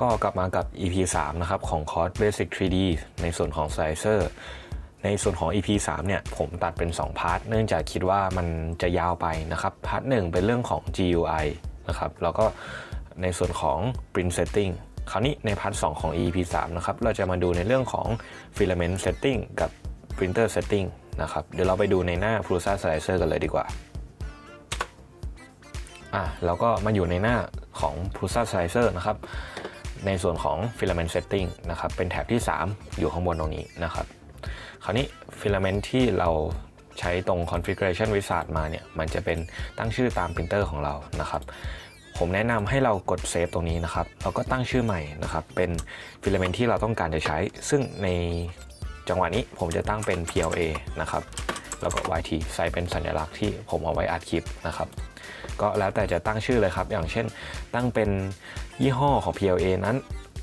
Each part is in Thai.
ก็กลับมากับ EP 3 นะครับ ของคอร์ส Basic 3D ในส่วนของ Slicer ในส่วนของ EP 3 เนี่ย ผมตัดเป็น 2 พาร์ท เนื่องจากคิดว่ามันจะยาวไปนะครับ พาร์ทหนึ่งเป็นเรื่องของ GUI นะครับ แล้วก็ในส่วนของ Print Setting คราวนี้ในพาร์ท 2 ของ EP 3 นะครับ เราจะมาดูในเรื่องของ Filament Setting กับ Printer Setting นะครับ เดี๋ยวเราไปดูในหน้า Prusa Slicer กันเลยดีกว่าอะแล้วก็มาอยู่ในหน้าของ Prusa Slicer นะครับ ในส่วนของ Filament Setting นะครับ เป็นแถบที่ 3 อยู่ข้างบนตรงนี้นะครับ คราวนี้ Filament ที่เราใช้ตรง Configuration Wizard มาเนี่ย มันจะเป็นตั้งชื่อตามปรินเตอร์ของเรานะครับ ผมแนะนำให้เรากดเซฟตรงนี้นะครับแล้วก็ตั้งชื่อใหม่นะครับ เป็น Filament ที่เราต้องการจะใช้ ซึ่งในจังหวะนี้ผมจะตั้งเป็น PLA นะครับ แล้วก็ YT ใส่เป็นสัญลักษณ์ที่ผมเอาไว้อัดคลิปนะครับ ก็แล้วแต่จะตั้งชื่อเลยครับ อย่างเช่นตั้งเป็นยี่ห้อของ PLA นั้น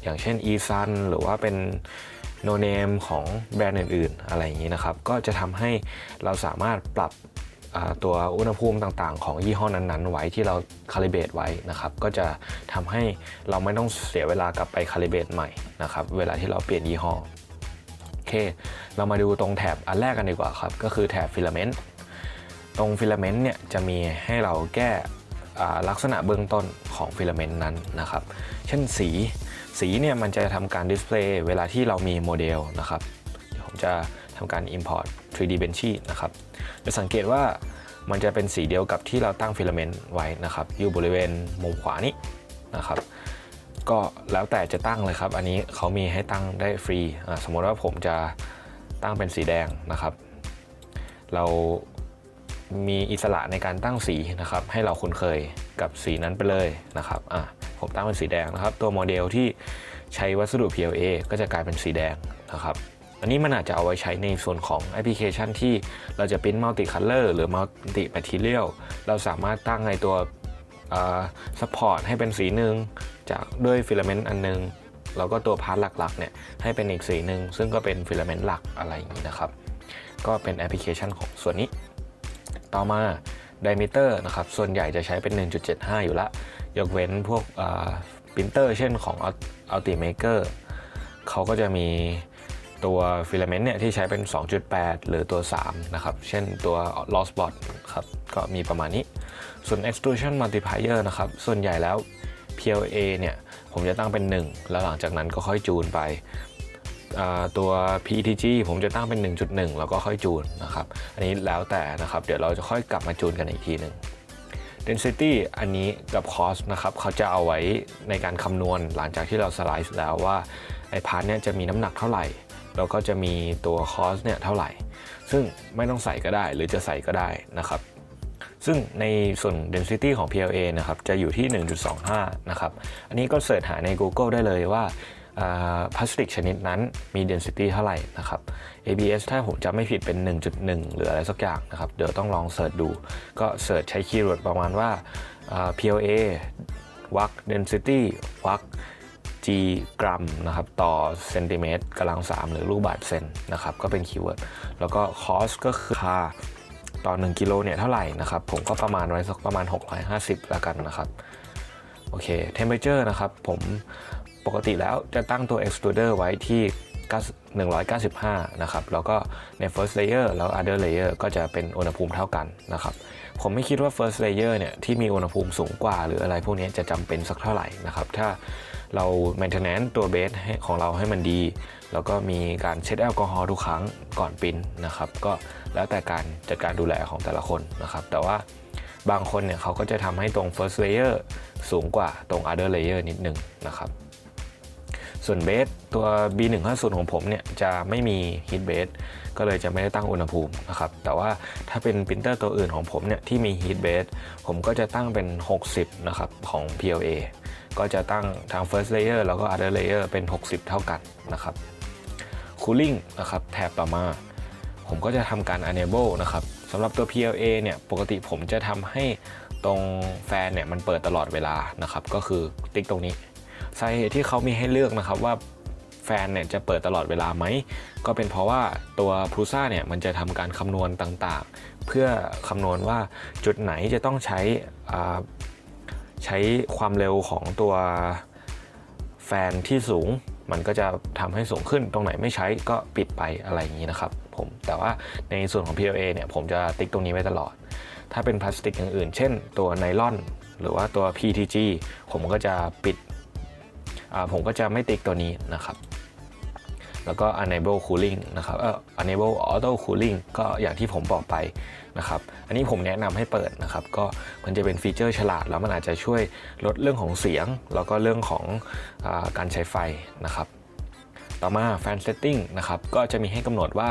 อย่างเช่น eSun หรือว่าเป็น no name ของแบรนด์อื่น ๆ อะไรอย่างนี้นะครับ ก็จะทำให้เราสามารถปรับตัวอุณหภูมิต่างๆ ของยี่ห้อนั้นๆ ไว้ที่เราคาลิเบตไว้นะครับ ก็จะทำให้เราไม่ต้องเสียเวลากลับไปคาลิเบตใหม่นะครับ เวลาที่เราเปลี่ยนยี่ห้อ โอเค เรามาดูตรงแถบอันแรกกันดีกว่าครับ ก็คือแถบฟิลาเมนต์ ตรงฟิลาเมนต์เนี่ยจะมีให้เราแก้ลักษณะเบื้องต้นของฟิลาเมนต์นั้นนะครับ เช่นสี สีเนี่ยมันจะทำการดิสเพลย์เวลาที่เรามีโมเดลนะครับเดี๋ยวผมจะทำการ import 3D Benchy นะครับจะสังเกตว่ามันจะเป็นสีเดียวกับที่เราตั้งฟิลาเมนต์ไว้นะครับ อยู่บริเวณมุมขวานี้นะครับ ก็แล้วแต่จะตั้งเลยครับ อันนี้เขามีให้ตั้งได้ฟรี สมมติว่าผมจะตั้งเป็นสีแดงนะครับ เรา มีอิสระในการตั้งสีนะครับ ให้เราคุ้นเคยกับสีนั้นไปเลยนะครับอะผมตั้งเป็นสีแดงนะครับ ตัวโมเดลที่ใช้วัสดุ PLA ก็จะกลายเป็นสีแดงนะครับ อันนี้มันอาจจะเอาไว้ใช้ในส่วนของแอปพลิเคชันที่เราจะพิมพ์มัลติคัลเลอร์หรือมัลติแมทเทียลเราสามารถตั้งในตัวซัพพอร์ตให้เป็นสีหนึ่งจากด้วยฟิลาเมนต์อันนึงแล้วก็ตัวพาร์ทหลักๆเนี่ยให้เป็นอีกสีหนึ่งซึ่งก็เป็นฟิลาเมนต์หลักอะไรอย่างนี้นะครับ ก็เป็นแอปพลิเคชันของส่วนนี้ ต่อมา diameter นะครับส่วนใหญ่จะใช้เป็น 1.75 อยู่ละ ยกเว้นพวกปรินเตอร์ เช่นของ Ultimaker เขาก็จะมีตัวฟิลาเมนต์เนี่ยที่ใช้เป็น 2.8 หรือตัว 3 นะครับ เช่นตัว Lost Bot ครับก็มีประมาณนี้ ส่วน Extrusion Multiplier นะครับ ส่วนใหญ่แล้ว PLA เนี่ย ผมจะตั้งเป็น 1 แล้วหลังจากนั้นก็ค่อยจูนไป ตัว PETG ผมจะตั้งเป็น 1.1 แล้วก็ค่อยจูนนะครับ อันนี้แล้วแต่นะครับ เดี๋ยวเราจะค่อยกลับมาจูนกันอีกทีหนึ่ง Density อันนี้กับ Cost นะครับเขาจะเอาไว้ในการคำนวณหลังจากที่เราสไลซ์แล้วว่าไอ้พาร์ทเนี้ยจะมีน้ำหนักเท่าไหร่ แล้วก็จะมีตัว Cost เนี่ยเท่าไหร่ ซึ่งไม่ต้องใส่ก็ได้หรือจะใส่ก็ได้นะครับ ซึ่งในส่วน density ของ PLA นะครับจะอยู่ที่ 1.25 นะครับ อันนี้ก็เสิร์ชหาใน Google ได้เลยว่า พลาสติกชนิดนั้นมี density เท่าไหร่นะครับ ABS ถ้าผมจำไม่ผิดเป็น 1.1 หรืออะไรสักอย่างนะครับ เดี๋ยวต้องลองเสิร์ชดู ก็เสิร์ชใช้คีย์เวิร์ดประมาณว่า PLA วัก density วัก g กรัมนะครับต่อเซนติเมตรกำลัง3หรือลูกบาศก์เซนนะครับก็เป็นคีย์เวิร์ดแล้วก็ cost ก็คือค่าต่อ 1 กิโลเนี่ยเท่าไหร่นะครับ ผมก็ประมาณไว้สักประมาณ 650 แล้วกันนะครับ โอเค temperature นะครับ ผม ปกติแล้วจะตั้งตัว extruder ไว้ที่ 195 นะครับ แล้วก็ใน first layer แล้ว other layer ก็จะเป็นอุณหภูมิเท่ากันนะครับ ผมไม่คิดว่า first layer เนี่ยที่มีอุณหภูมิสูงกว่า หรืออะไรพวกนี้จะจำเป็นสักเท่าไหร่นะครับ ถ้าเรา maintenance ตัวเบสของเราให้มันดี แล้วก็มีการเช็ดแอลกอฮอล์ทุกครั้งก่อนปิ้นนะครับ ก็แล้วแต่การจัดการดูแลของแต่ละคนนะครับ แต่ว่าบางคนเนี่ยเขาก็จะทำให้ตรง first layer สูงกว่าตรง other layer นิดนึงนะครับ ส่วนเบสตัว B150 ของผมเนี่ยจะไม่มีฮีทเบสก็เลยจะไม่ได้ตั้งอุณหภูมินะครับ แต่ว่าถ้าเป็นปรินเตอร์ตัวอื่นของผมเนี่ยที่มีฮีทเบสผมก็จะตั้งเป็น 60 นะครับของ PLA ก็จะตั้งทาง first layer แล้วก็ other layer เป็น 60 เท่ากันนะครับ cooling นะครับแถบต่อมา ผมก็จะทำการ enable นะครับสำหรับตัว PLA เนี่ยปกติผมจะทำให้ตรงแฟนเนี่ยมันเปิดตลอดเวลานะครับ ก็คือติ๊กตรงนี้ สาเหตุที่เขามีให้เลือกนะครับว่าแฟนเนี่ยจะเปิดตลอดเวลาไหม ก็เป็นเพราะว่าตัว Prusa เนี่ยมันจะทำการคำนวณต่างๆ เพื่อคำนวณว่าจุดไหนจะต้องใช้ใช้ความเร็วของตัวแฟนที่สูง มันก็จะทำให้สูงขึ้นตรงไหนไม่ใช้ก็ปิดไปอะไรอย่างนี้นะครับผมแต่ว่าในส่วนของ PLA เนี่ยผมจะติ๊กตรงนี้ไว้ตลอด ถ้าเป็นพลาสติกอย่างอื่น เช่น ตัวไนลอน หรือว่าตัว PTG ผมก็จะปิด ผมก็จะไม่ติ๊กตัวนี้นะครับ แล้วก็ enable cooling นะครับเอ่อ enable auto cooling ก็อย่างที่ผมบอกไปนะครับ อันนี้ผมแนะนำให้เปิดนะครับ ก็มันจะเป็นฟีเจอร์ฉลาด แล้วมันอาจจะช่วยลดเรื่องของเสียง แล้วก็เรื่องของอการใช้ไฟนะครับ ต่อมา fan setting นะครับ ก็จะมีให้กำหนดว่า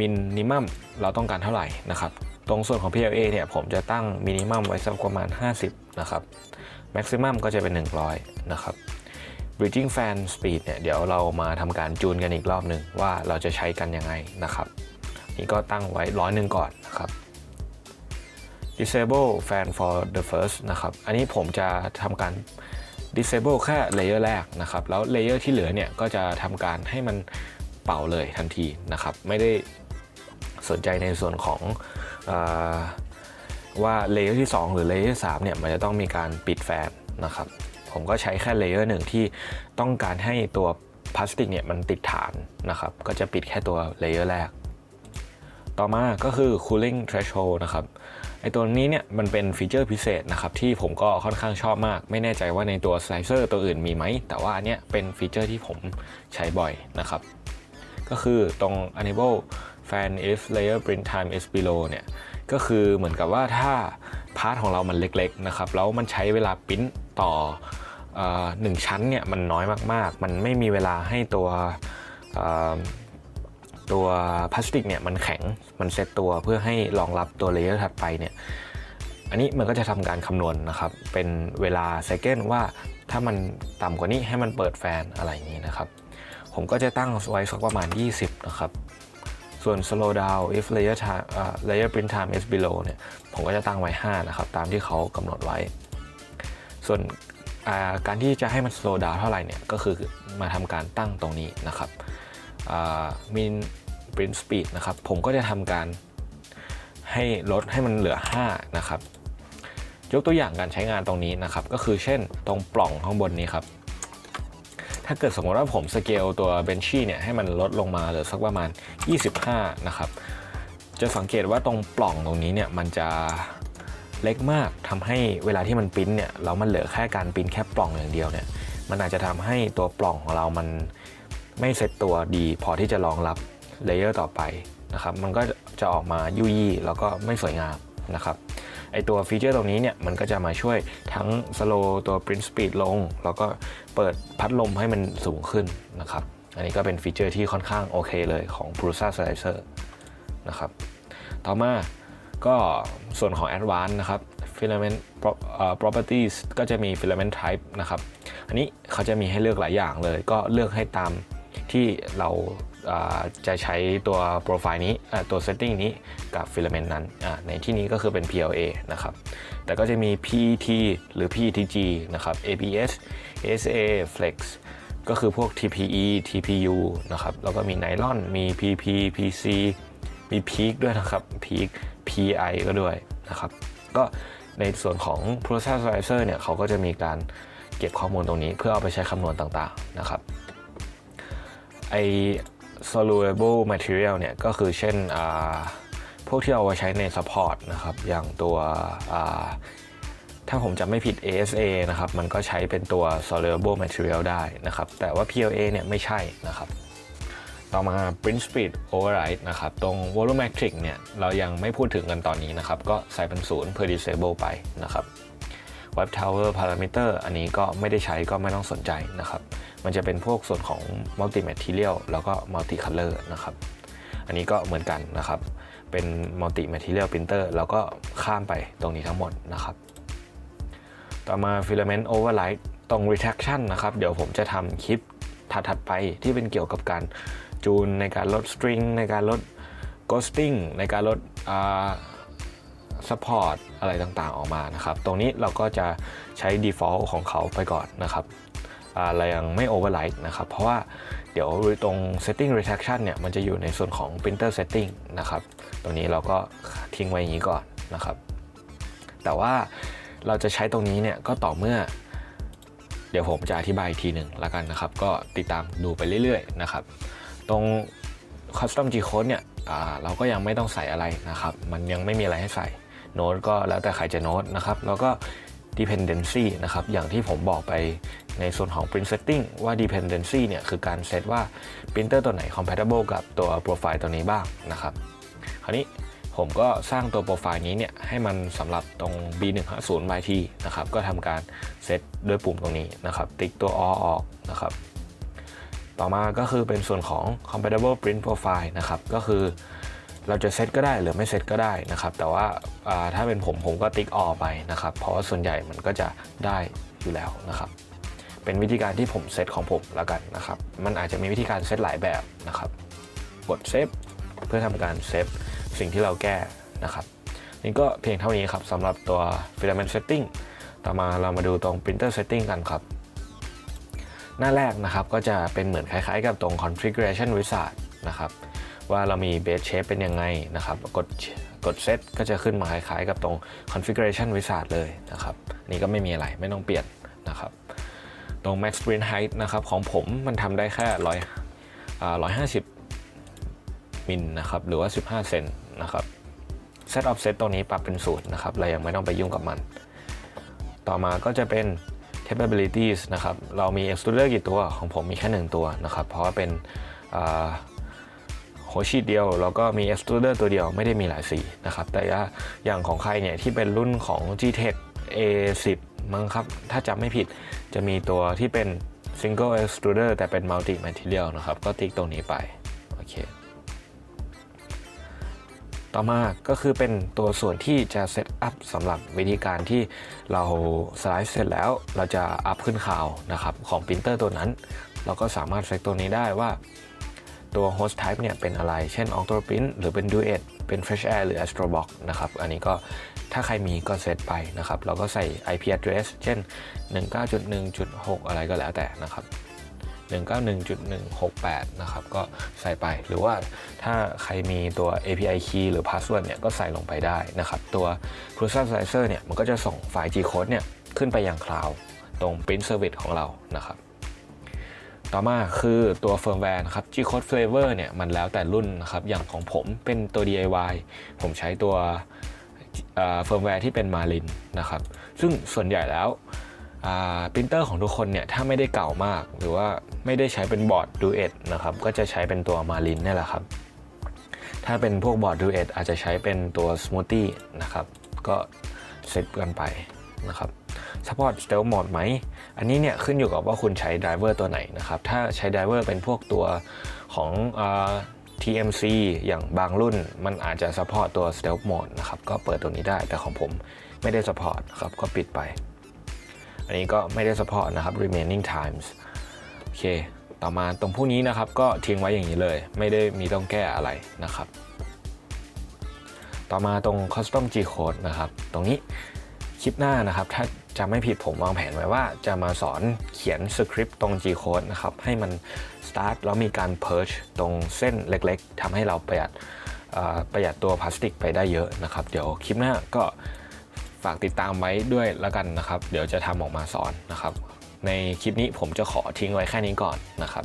minimum เราต้องการเท่าไหร่นะครับ ตรงส่วนของ PLA เนี่ยผมจะตั้ง minimum ไว้สักประมาณ 50 นะครับ maximum ก็จะเป็น 100 นะครับ bridging fan speed เนี่ยเดี๋ยวเรามาทำการจูนกันอีกรอบหนึ่งว่าเราจะใช้กันยังไงนะครับ นี่ก็ตั้งไว้ร้อยหนึ่งก่อนนะครับ disable fan for the first นะครับ อันนี้ผมจะทำการ disable แค่เลเยอร์แรกนะครับ แล้วเลเยอร์ที่เหลือเนี่ยก็จะทำการให้มันเป่าเลยทันทีนะครับ ไม่ได้สนใจในส่วนของอว่าเลเยอร์ที่ 2 หรือเลเยอร์3เนี่ยมันจะต้องมีการปิดแฟนนะครับ ผมก็ใช้แค่เลเยอร์หนึ่งที่ต้องการให้ตัวพลาสติกเนี่ยมันติดฐานนะครับ ก็จะปิดแค่ตัวเลเยอร์แรก ต่อมาก็คือ cooling threshold นะครับไอตัวนี้เนี่ยมันเป็นฟีเจอร์พิเศษนะครับที่ผมก็ค่อนข้างชอบมาก ไม่แน่ใจว่าในตัวสไลเซอร์ตัวอื่นมีไหม แต่ว่าอันเนี้ยเป็นฟีเจอร์ที่ผมใช้บ่อยนะครับ ก็คือตรง enable fan if layer print time is below เนี่ย ก็คือเหมือนกับว่าถ้าพาร์ทของเรามันเล็กๆนะครับแล้วมันใช้เวลาปิ้นต่ออหนึ่งชั้นเนี่ยมันน้อยมากๆ มันไม่มีเวลาให้ตัวตัวพลาสติกเนี่ยมันแข็งมันเซตตัวเพื่อให้รองรับตัวเลเยอร์ถัดไปเนี่ยอันนี้มันก็จะทำการคำนวณนะครับ เป็นเวลาไซเคิลว่าถ้ามันต่ำกว่านี้ให้มันเปิดแฟนอะไรอย่างนี้นะครับ ผมก็จะตั้งไว้สักประมาณ 20 นะครับ ส่วน slow down if layer time layer print time is below เนี่ยผมก็จะตั้งไว้ 5 นะครับ ตามที่เขากำหนดไว้ ส่วนการที่จะให้มัน slow down เท่าไหร่เนี่ยก็คือมาทำการตั้งตรงนี้นะครับ min print speed นะครับ ผมก็จะทำการให้ลดให้มันเหลือ 5 นะครับ ยกตัวอย่างการใช้งานตรงนี้นะครับ ก็คือเช่นตรงปล่องข้างบนนี้ครับ ถ้าเกิดสมมติว่าผมสเกลตัวเบนชี่เนี่ยให้มันลดลงมาเหลือสักประมาณ 25 นะครับ จะสังเกตว่าตรงปล่องตรงนี้เนี่ยมันจะเล็กมากทำให้เวลาที่มันปิ้นเนี่ยแล้วมันเหลือแค่การปิ้นแค่ปล่องอย่างเดียวเนี่ยมันอาจจะทำให้ตัวปล่องของเรามันไม่เซ็ตตัวดี พอที่จะรองรับเลเยอร์ต่อไปนะครับ มันก็จะออกมายุ่ยๆแล้วก็ไม่สวยงามนะครับ ไอตัวฟีเจอร์ตรงนี้เนี่ยมันก็จะมาช่วยทั้งสโลตัว print speed ลง แล้วก็เปิดพัดลมให้มันสูงขึ้นนะครับ อันนี้ก็เป็นฟีเจอร์ที่ค่อนข้างโอเคเลยของ Prusa Slicer นะครับต่อมาก็ส่วนของ Advanced นะครับ Filament Pro- เอ่อ Properties ก็จะมี Filament Type นะครับ อันนี้เขาจะมีให้เลือกหลายอย่างเลย ก็เลือกให้ตามที่เรา จะใช้ตัวโปรไฟล์นี้ตัว setting นี้กับ filament นั้น ในที่นี้ก็คือเป็น PLA นะครับ แต่ก็จะมี PET หรือ PETG นะครับ ABS SA Flex ก็คือพวก TPE TPU นะครับ แล้วก็มีไนลอน มี PP PC มี Peak ด้วยนะครับ Peak PI ก็ด้วยนะครับ ก็ในส่วนของ Process Slicer เนี่ยเขาก็จะมีการเก็บข้อมูลตรงนี้เพื่อเอาไปใช้คำนวณต่างๆนะครับไอ soluble material เนี่ยก็คือเช่นพวกที่เอาไว้ใช้ใน support นะครับ อย่างตัวถ้าผมจำไม่ผิด ASA นะครับ มันก็ใช้เป็นตัว soluble material ได้นะครับ แต่ว่า PLA เนี่ยไม่ใช่นะครับต่อมา print speed override นะครับ ตรง volumetric เนี่ย เรายังไม่พูดถึงกันตอนนี้นะครับ ก็ใส่เป็นศูนย์เพื่อ disable ไปนะครับ Web Tower Parameter อันนี้ก็ไม่ได้ใช้ก็ไม่ต้องสนใจนะครับ มันจะเป็นพวกส่วนของ Multi Material แล้วก็ Multi Color นะครับ อันนี้ก็เหมือนกันนะครับ เป็น Multi Material Printer แล้วก็ข้ามไปตรงนี้ทั้งหมดนะครับ ต่อมา Filament Override ตรง Retraction นะครับ เดี๋ยวผมจะทำคลิปถัดๆไปที่เป็นเกี่ยวกับการจูนในการลด string ในการลด ghosting ในการลดอ่า support อะไรต่างๆออกมานะครับ ตรงนี้เราก็จะใช้ default ของเขาไปก่อนนะครับอ่าเรายังไม่ override นะครับ เพราะว่าเดี๋ยวตรง setting retraction เนี่ย มันจะอยู่ในส่วนของ printer setting นะครับ ตรงนี้เราก็ทิ้งไว้อย่างนี้ก่อนนะครับ แต่ว่าเราจะใช้ตรงนี้เนี่ย ก็ต่อเมื่อ เดี๋ยวผมจะอธิบายอีกทีหนึ่งล้วกันนะครับ ก็ติดตามดูไปเรื่อยๆนะครับ ตรง Custom G Code เนี่ยเราก็ยังไม่ต้องใส่อะไรนะครับ มันยังไม่มีอะไรให้ใส่ โน้ตก็แล้วแต่ใครจะโน้ตนะครับ แล้วก็ dependency นะครับ อย่างที่ผมบอกไปในส่วนของ print setting ว่า dependency เนี่ยคือการเซตว่า printer ตัวไหน compatible กับตัวโปรไฟล์ตัวนี้บ้างนะครับ คราวนี้ผมก็สร้างตัวโปรไฟล์นี้เนี่ยให้มันสำหรับตรง B150 YT นะครับ ก็ทำการเซตด้วยปุ่มตรงนี้นะครับ ติ๊กตัว O ออกนะครับ ต่อมาก็คือเป็นส่วนของ compatible print profile นะครับ ก็คือ เราจะเซตก็ได้หรือไม่เซตก็ได้นะครับ แต่ว่าาถ้าเป็นผมผมก็ติ๊กออไปนะครับ เพราะว่าส่วนใหญ่มันก็จะได้อยู่แล้วนะครับ เป็นวิธีการที่ผมเซตของผมแล้วกันนะครับ มันอาจจะมีวิธีการเซตหลายแบบนะครับ กดเซฟเพื่อทำการเซฟสิ่งที่เราแก้นะครับ นี่ก็เพียงเท่านี้ครับสำหรับตัว filament setting ต่อมาเรามาดูตรง printer setting กันครับหน้าแรกนะครับก็จะเป็นเหมือนคล้ายๆกับตรง configuration wizard นะครับ ว่าเรามี base shape เป็นยังไงนะครับ กดกด set ก็จะขึ้นมาคล้ายๆ กับตรง configuration wizard เลยนะครับ นี่ก็ไม่มีอะไรไม่ต้องเปลี่ยนนะครับ ตรง max print height นะครับของผมมันทำได้แค่ร้อยร้อยห้าสิบมิลนะครับ หรือว่า 15 เซนนะครับ set offset ตรงนี้ปรับเป็นศูนย์นะครับ เรายังไม่ต้องไปยุ่งกับมัน ต่อมาก็จะเป็น capabilities นะครับ เรามี extruder กี่ตัวของผมมีแค่หนึ่งตัวนะครับ เพราะว่าเป็น โฮชีดเดียว แล้วก็มี extruder ตัวเดียวไม่ได้มีหลายสีนะครับ แต่ว่าอย่างของใครเนี่ยที่เป็นรุ่นของ G-Tech A10 มั้งครับ ถ้าจำไม่ผิดจะมีตัวที่เป็น single extruder แต่เป็น multi material นะครับ ก็ติ๊กตรงนี้ไป โอเค ต่อมาก็คือเป็นตัวส่วนที่จะเซตอัพสำหรับวิธีการที่เราสไลด์เสร็จแล้วเราจะอัพขึ้นข่าวนะครับของปรินเตอร์ตัวนั้น เราก็สามารถเซตตัวนี้ได้ว่า ตัว host type เนี่ยเป็นอะไร เช่น Octo Print หรือเป็น Duet เป็น Fresh Air หรือ Astrobox นะครับ อันนี้ก็ถ้าใครมีก็เซตไปนะครับ เราก็ใส่ IP address เช่น 19.1.6 อะไรก็แล้วแต่นะครับ191.168 นะครับ ก็ใส่ไปหรือว่าถ้าใครมีตัว API key หรือ password เนี่ยก็ใส่ลงไปได้นะครับ ตัว processor เนี่ยมันก็จะส่งไฟล์ G code เนี่ยขึ้นไปยัง cloud ตรง print service ของเรานะครับ ต่อมาคือตัว firmware นะครับ G code flavor เนี่ยมันแล้วแต่รุ่นนะครับ อย่างของผมเป็นตัว DIY ผมใช้ตัวเฟิร์มแวร์ที่เป็น Marlin นะครับ ซึ่งส่วนใหญ่แล้วปรินเตอร์ของทุกคนเนี่ย ถ้าไม่ได้เก่ามาก หรือว่าไม่ได้ใช้เป็นบอร์ด Duet นะครับ ก็จะใช้เป็นตัว Marlin นี่แหละครับ ถ้าเป็นพวกบอร์ด Duet อาจจะใช้เป็นตัว Smoothie นะครับ ก็เซตกันไปนะครับ Support Stealth Mode ไหม อันนี้เนี่ยขึ้นอยู่กับว่าคุณใช้ไดรเวอร์ตัวไหนนะครับ ถ้าใช้ไดรเวอร์เป็นพวกตัวของอ TMC อย่างบางรุ่นมันอาจจะ support ตัว Stealth Mode นะครับ ก็เปิดตัวนี้ได้ แต่ของผมไม่ได้ support ครับ ก็ปิดไป อันนี้ก็ไม่ได้ support นะครับ remaining times โอเค ต่อมาตรงพวกนี้นะครับ ก็ทิ้งไว้อย่างนี้เลย ไม่ได้มีต้องแก้อะไรนะครับต่อมาตรง custom G code นะครับ ตรงนี้คลิปหน้านะครับ ถ้า จะไม่ผิดผมวางแผนไว้ว่าจะมาสอนเขียนสคริปต์ตรง G code นะครับ ให้มัน start แล้วมีการ purge ตรงเส้นเล็กๆทำให้เราประหยัดประหยัดตัวพลาสติกไปได้เยอะนะครับ เดี๋ยวคลิปหน้าก็ฝากติดตามไว้ด้วยแล้วกันนะครับ เดี๋ยวจะทำออกมาสอนนะครับ ในคลิปนี้ผมจะขอทิ้งไว้แค่นี้ก่อนนะครับ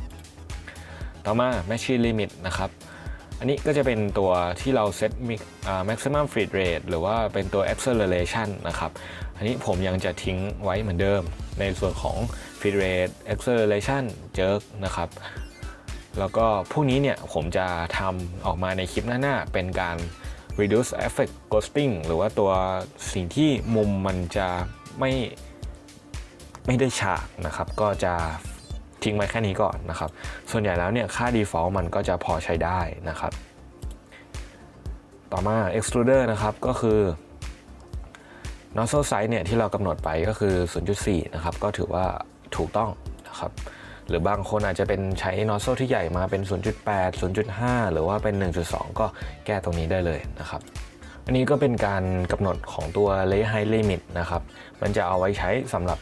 ต่อมา machine limit นะครับ อันนี้ก็จะเป็นตัวที่เราเซต maximum feed rate หรือว่าเป็นตัว acceleration นะครับ อันนี้ผมยังจะทิ้งไว้เหมือนเดิม ในส่วนของ feed rate acceleration jerk นะครับ แล้วก็พวกนี้เนี่ยผมจะทำออกมาในคลิปหน้า ๆ เป็นการ reduce effect ghosting หรือว่าตัวสิ่งที่มุมมันจะไม่ไม่ได้ฉากนะครับ ก็จะ ทิ้งไว้แค่นี้ก่อนนะครับ ส่วนใหญ่แล้วเนี่ยค่า default มันก็จะพอใช้ได้นะครับ ต่อมา extruder นะครับก็คือ nozzle size เนี่ยที่เรากำหนดไปก็คือ 0.4 นะครับ ก็ถือว่าถูกต้องนะครับหรือบางคนอาจจะเป็นใช้ nozzle ที่ใหญ่มาเป็น 0.8 0.5 หรือว่าเป็น 1.2 ก็แก้ตรงนี้ได้เลยนะครับ อันนี้ก็เป็นการกำหนดของตัว layer height limit นะครับ มันจะเอาไว้ใช้สำหรับ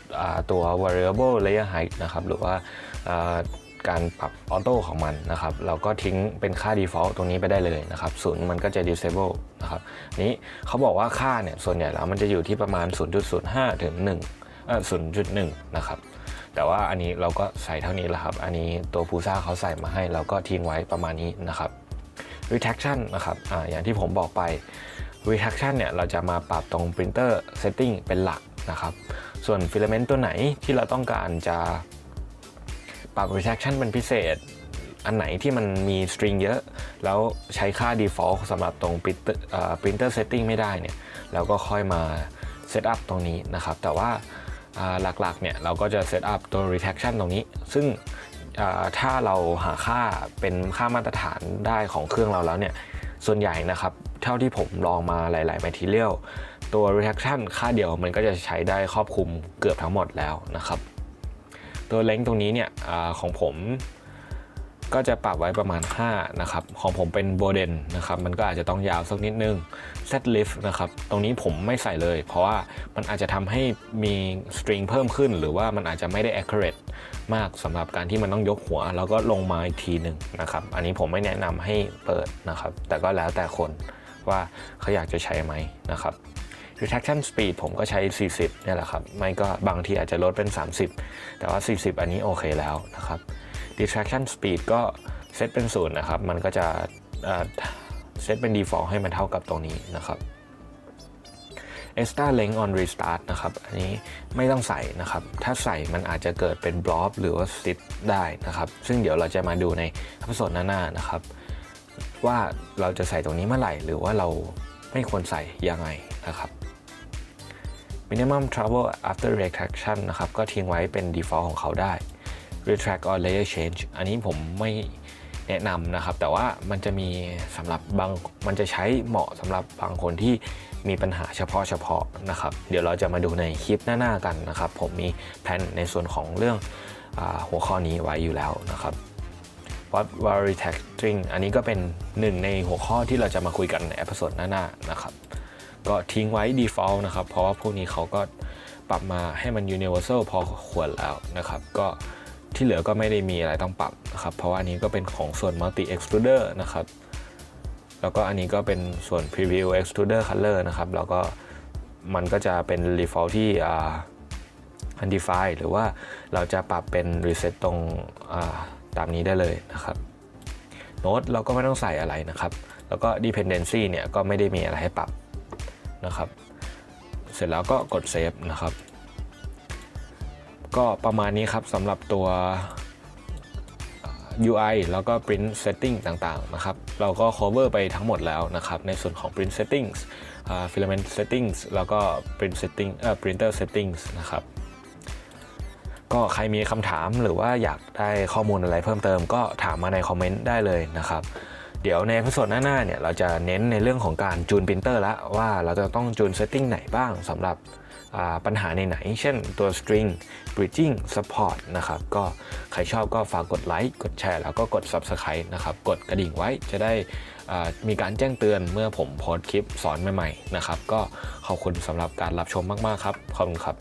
ตัว variable layer height นะครับ หรือว่า การปรับออโต้ของมันนะครับ เราก็ทิ้งเป็นค่า default ตรงนี้ไปได้เลยนะครับศูนย์มันก็จะ disable นะครับนี้เขาบอกว่าค่าเนี่ยส่วนใหญ่แล้วมันจะอยู่ที่ประมาณ 0.05 ถึง1เอ่อ0.1 นะครับ แต่ว่าอันนี้เราก็ใส่เท่านี้แหละครับ อันนี้ตัวพูซ่าเขาใส่มาให้ เราก็ทิ้งไว้ประมาณนี้นะครับ retraction นะครับอาอย่างที่ผมบอกไป retraction เนี่ยเราจะมาปรับตรง printer setting เป็นหลักนะครับ ส่วน filament ตัวไหนที่เราต้องการจะ ปรับ retraction เป็นพิเศษ อันไหนที่มันมี string เยอะ แล้วใช้ค่า default สำหรับตรง printer เอ่อ printer setting ไม่ได้เนี่ยเราก็ค่อยมา set up ตรงนี้นะครับ แต่ว่าหลักๆเนี่ยเราก็จะ set up ตัว retraction ตรงนี้ ซึ่งถ้าเราหาค่าเป็นค่ามาตรฐานได้ของเครื่องเราแล้วเนี่ยส่วนใหญ่นะครับเท่าที่ผมลองมาหลาย ๆ material ตัว retraction ค่าเดียวมันก็จะใช้ได้ครอบคลุมเกือบทั้งหมดแล้วนะครับ ตัวเล้งตรงนี้เนี่ยอของผมก็จะปรับไว้ประมาณ 5 นะครับ ของผมเป็นโบเดนนะครับ มันก็อาจจะต้องยาวสักนิดนึง set lift นะครับ ตรงนี้ผมไม่ใส่เลย เพราะว่ามันอาจจะทำให้มีสตริงเพิ่มขึ้น หรือว่ามันอาจจะไม่ได้ accurate มากสำหรับการที่มันต้องยกหัว แล้วก็ลงมาอีกทีหนึ่งนะครับ อันนี้ผมไม่แนะนำให้เปิดนะครับ แต่ก็แล้วแต่คนว่าเขาอยากจะใช้ไหมนะครับ retraction speed ผมก็ใช้ 40เนี่ยแหละครับ ไม่ก็บางทีอาจจะลดเป็น 30 แต่ว่า 40 อันนี้โอเคแล้วนะครับ detraction speed ก็เซตเป็นศูนย์นะครับ มันก็จะเซตเป็น default ให้มันเท่ากับตรงนี้นะครับ extra length on restart นะครับ อันนี้ไม่ต้องใส่นะครับ ถ้าใส่มันอาจจะเกิดเป็น blob หรือว่า sit ได้นะครับ ซึ่งเดี๋ยวเราจะมาดูในอพิโซดหน้าๆนะครับ ว่าเราจะใส่ตรงนี้เมื่อไหร่ หรือว่าเราไม่ควรใส่ยังไงนะครับ minimum trouble after retraction นะครับ ก็ทิ้งไว้เป็น default ของเขาได้ retract or layer change อันนี้ผมไม่แนะนำนะครับ แต่ว่ามันจะมีสำหรับบางมันจะใช้เหมาะสำหรับบางคนที่มีปัญหาเฉพาะเฉพาะนะครับ เดี๋ยวเราจะมาดูในคลิปหน้า ๆ กันนะครับ ผมมีแผนในส่วนของเรื่องอหัวข้อนี้ไว้อยู่แล้วนะครับ What was retracting อันนี้ก็เป็นหนึ่งในหัวข้อที่เราจะมาคุยกันในเอพิโซดหน้า ๆ นะครับ ก็ทิ้งไว้ default นะครับ เพราะว่าพวกนี้เขาก็ปรับมาให้มัน universal พอควรแล้วนะครับ ก็ที่เหลือก็ไม่ได้มีอะไรต้องปรับนะครับ เพราะว่าอันนี้ก็เป็นของส่วน multi extruder นะครับ แล้วก็อันนี้ก็เป็นส่วน preview extruder color นะครับ แล้วก็มันก็จะเป็น default ที่ undefined หรือว่าเราจะปรับเป็น reset ตรงาตามนี้ได้เลยนะครับโน้ตเราก็ไม่ต้องใส่อะไรนะครับ แล้วก็ dependency เนี่ยก็ไม่ได้มีอะไรให้ปรับ นะครับ เสร็จแล้วก็กดเซฟนะครับ ก็ประมาณนี้ครับสำหรับตัว UI แล้วก็ print setting ต่างๆนะครับ เราก็ cover ไปทั้งหมดแล้วนะครับ ในส่วนของ print settings filament settings แล้วก็ print setting เอ่อ printer settings นะครับก็ใครมีคำถามหรือว่าอยากได้ข้อมูลอะไรเพิ่มเติมก็ถามมาในคอมเมนต์ได้เลยนะครับ เดี๋ยวในพิโซดหน้าๆเนี่ยเราจะเน้นในเรื่องของการจูนปรินเตอร์ละว่าเราจะต้องจูนเซตติ้งไหนบ้างสำหรับปัญหาในไหนๆเช่นตัว string bridging support นะครับ ก็ใครชอบก็ฝากกดไลค์กดแชร์แล้วก็กด subscribe นะครับ กดกระดิ่งไว้จะได้มีการแจ้งเตือนเมื่อผมโพสต์คลิปสอนใหม่ๆนะครับ ก็ขอบคุณสำหรับการรับชมมากๆครับ ขอบคุณครับ